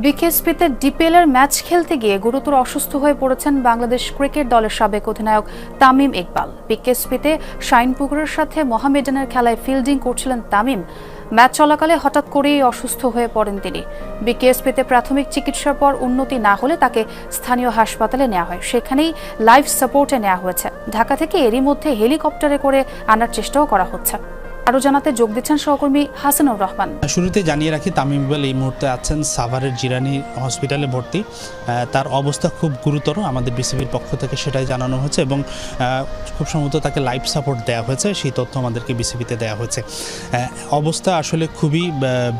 বিকেএসপিতে ডিপিএলের match খেলতে গিয়ে গুরুতর অসুস্থ হয়ে পড়েছেন বাংলাদেশ ক্রিকেট দলের সাবেক অধিনায়ক তামিম ইকবাল। বিকেএসপিতে শাইনপুকুরের সাথে মোহামেডানের খেলায় ফিল্ডিং করছিলেন তামিম। ম্যাচ চলাকালে হঠাৎ করেই অসুস্থ হয়ে পড়েন তিনি। বিকেএসপিতে প্রাথমিক চিকিৎসার পর উন্নতি না হলে তাকে স্থানীয় হাসপাতালে নেওয়া হয়। সেখানেই লাইফ সাপোর্টে নেওয়া হয়েছে। ঢাকা থেকে এরই মধ্যে হেলিকপ্টারে করে আনার চেষ্টাও করা হচ্ছে। আরও জানাতে যোগ দিচ্ছেন সহকর্মী হাসানুর রহমান। শুরুতে জানিয়ে রাখি, তামিম ইকবাল এই মুহূর্তে আছেন সাভারের জিরানি হসপিটালে ভর্তি। তার অবস্থা খুব গুরুতর, আমাদের বিসিবির পক্ষ থেকে সেটাই জানানো হয়েছে এবং খুব সম্ভবত তাকে লাইফ সাপোর্ট দেওয়া হয়েছে, সেই তথ্য আমাদেরকে বিসিবিতে দেওয়া হয়েছে। অবস্থা আসলে খুবই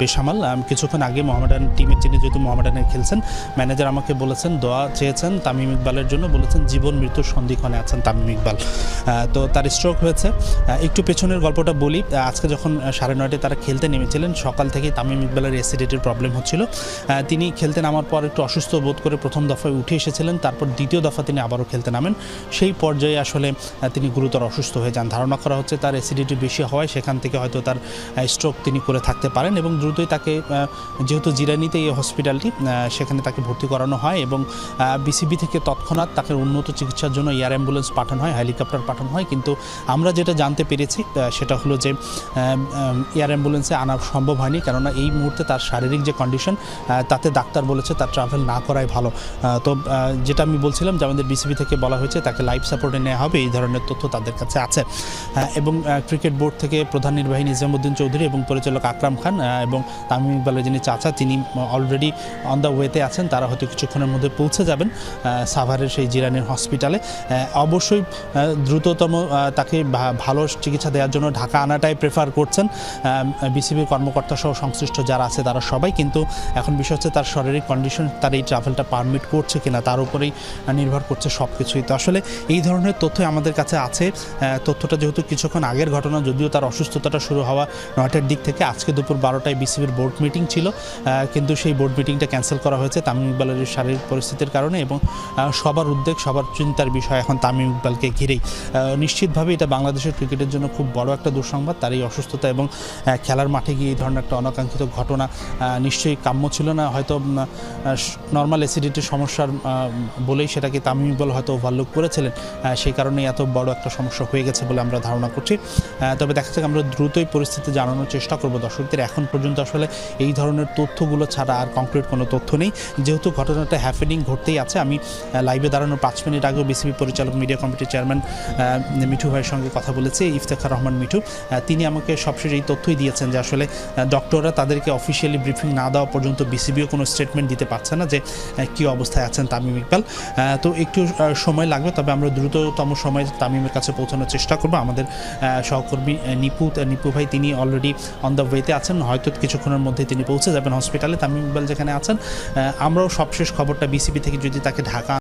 বেসামাল। কিছুক্ষণ আগে মোহামেডান টিমের যিনি যেহেতু মোহামেডানে খেলছেন, ম্যানেজার আমাকে বলেছেন, দোয়া চেয়েছেন তামিম ইকবালের জন্য, বলেছেন জীবন মৃত্যুর সন্ধিক্ষণে আছেন তামিম ইকবাল। তো তার স্ট্রোক হয়েছে। একটু পেছনের গল্পটা বলি। আজকে যখন সাড়ে নয়টায় তারা খেলতে নেমেছিলেন, সকাল থেকেই তামিম ইকবালের অ্যাসিডিটির প্রবলেম হচ্ছিল। তিনি খেলতে নামার পর একটু অসুস্থ বোধ করে প্রথম দফায় উঠে এসেছিলেন, তারপর দ্বিতীয় দফা তিনি আবারও খেলতে নামেন। সেই পর্যায়ে আসলে তিনি গুরুতর অসুস্থ হয়ে যান। ধারণা করা হচ্ছে তার অ্যাসিডিটি বেশি হওয়ায় সেখান থেকে হয়তো তার স্ট্রোক তিনি করে থাকতে পারেন এবং দ্রুতই তাকে যেহেতু জিরানিতে এই হসপিটালটি সেখানে তাকে ভর্তি করানো হয় এবং বিসিবি থেকে তৎক্ষণাৎ তাকে উন্নত চিকিৎসার জন্য এয়ার অ্যাম্বুলেন্স পাঠানো হয়, হেলিকপ্টার পাঠানো হয়। কিন্তু আমরা যেটা জানতে পেরেছি সেটা হলো যে এয়ার অ্যাম্বুলেন্সে আনা সম্ভব হয়নি। কেননা এই মুহূর্তে তার শারীরিক যে কন্ডিশন তাতে ডাক্তার বলেছে তার ট্রাভেল না করাই ভালো। তো যেটা আমি বলছিলাম যে আমাদের বিসিবি থেকে বলা হয়েছে তাকে লাইফ সাপোর্টে নেওয়া হবে, এই ধরনের তথ্য তাদের কাছে আছে। এবং ক্রিকেট বোর্ড থেকে প্রধান নির্বাহী নিজামুদ্দিন চৌধুরী এবং পরিচালক আকরাম খান এবং তামিম ইকবালের যিনি চাচা, তিনি অলরেডি অন দ্য ওয়েতে আছেন, তারা হয়তো কিছুক্ষণের মধ্যে পৌঁছে যাবেন সাভারের সেই জিরানির হসপিটালে অবশ্যই দ্রুততম তাকে ভালো চিকিৎসা দেওয়ার জন্য ঢাকা আনাটাই প্রেফার করছেন বিসিবির কর্মকর্তা সহ সংশ্লিষ্ট যারা আছে তারা সবাই, কিন্তু এখন বিষয় হচ্ছে তার শারীরিক কন্ডিশন তার এই ট্রাভেলটা পারমিট করছে কিনা, তার উপরেই নির্ভর করছে সব কিছুই তো আসলে এই ধরনের তথ্য আমাদের কাছে আছে তথ্যটা যেহেতু কিছুক্ষণ আগের ঘটনা, যদিও তার অসুস্থতাটা শুরু হওয়া নয়টার দিক থেকে, আজকে দুপুর বারোটায় বিসিবির বোর্ড মিটিং ছিল কিন্তু সেই বোর্ড মিটিংটা ক্যান্সেল করা হয়েছে তামিম ইকবালের শারীরিক পরিস্থিতির কারণে এবং সবার উদ্বেগ, সবার চিন্তার বিষয় এখন তামিম ইকবালকে ঘিরেই নিশ্চিতভাবে এটা বাংলাদেশের ক্রিকেটের জন্য খুব বড় একটা দুঃসংবাদ। তার এই অসুস্থতা এবং খেলার মাঠে গিয়ে এই ধরনের একটা অনাকাঙ্ক্ষিত ঘটনা নিশ্চয়ই কাম্য ছিল না। হয়তো নর্মাল অ্যাসিডিটির সমস্যার বলেই সেটাকে তামিম ইকবাল হয়তো ওভারলুক করেছিলেন। সেই কারণে এত বড় একটা সমস্যা হয়ে গেছে বলে আমরা ধারণা করছি। তবে দেখা যাক, আমরা দ্রুতই পরিস্থিতি জানানোর চেষ্টা করব। দর্শকদের, এখন পর্যন্ত আসলে এই ধরনের তথ্যগুলো ছাড়া আর কংক্রিট কোনো তথ্য নেই। যেহেতু ঘটনাটা হ্যাপেনিং ঘটতেই আছে, আমি লাইভে দাঁড়ানোর পাঁচ মিনিট আগেও বিসিবি পরিচালক মিডিয়া কমিটির চেয়ারম্যান মিঠু ভাইয়ের সঙ্গে কথা বলেছি, ইফতেখার রহমান মিঠু। তিনি আমাকে সবশেষ এই তথ্যই দিয়েছেন যে আসলে ডক্টররা তাদেরকে অফিসিয়ালি ব্রিফিং না দেওয়া পর্যন্ত বিসিবিও কোনো স্টেটমেন্ট দিতে পারছে না যে কী অবস্থায় আছেন তামিম ইকবাল। তো একটু সময় লাগবে, তবে আমরা দ্রুততম সময়ে তামিমের কাছে পৌঁছানোর চেষ্টা করব। আমাদের সহকর্মী নিপু নিপু ভাই, তিনি অলরেডি অন দ্য ওয়েতে আছেন। হয়তো কিছুক্ষণের মধ্যে তিনি পৌঁছে যাবেন হসপিটালে তামিম ইকবাল যেখানে আছেন আমরাও সবশেষ খবরটা বিসিবি থেকে যদি তাকে ঢাকা